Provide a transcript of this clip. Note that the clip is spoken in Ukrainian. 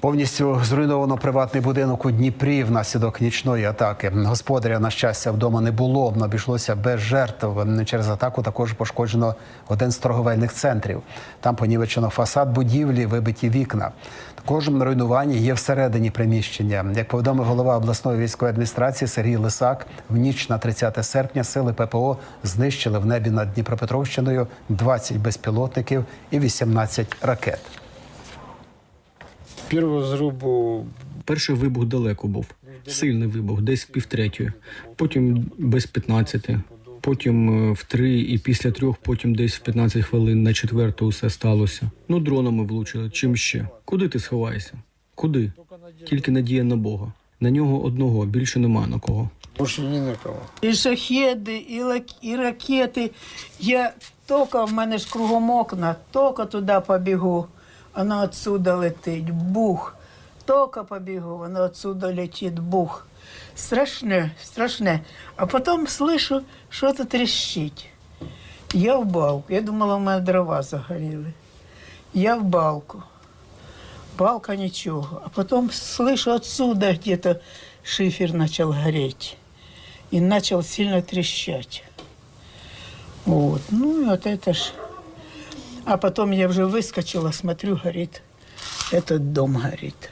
Повністю зруйновано приватний будинок у Дніпрі внаслідок нічної атаки. Господаря, на щастя, вдома не було. Обійшлося без жертв. Через атаку також пошкоджено один з торговельних центрів. Там понівечено фасад будівлі, вибиті вікна. Також руйнування є всередині приміщення. Як повідомив голова обласної військової адміністрації Сергій Лисак, в ніч на 30 серпня сили ППО знищили в небі над Дніпропетровщиною 20 безпілотників і 18 ракет. Перший взрыв був Перший вибух далеко був, сильний вибух, десь в півтретьої, потім без 15, потім е, в три і після трьох, потім десь в 15 хвилин на четверту все сталося. Ну, дронами влучили. Чим ще? Куди ти сховаєшся? Куди? Тільки надія на Бога. На нього одного, більше нема на кого. більше ні на кого. І шахеди, і, лак- і ракети. Я тільки в мене ж кругом окна, тільки туди побігу, воно отсюда летить, бух. Тільки побігу, воно отсюда летить, бух. Страшне, страшне. А потім слышу, що то тріщить. Я в балку. Я думала, у мене дрова загоріли. Я в балку. Балка нічого. А потім слышу отсюда где-то шифер начал гореть. И начал сильно трещать. Вот. Ну и вот это ж. А потом я уже выскочила, смотрю, горит. Этот дом горит.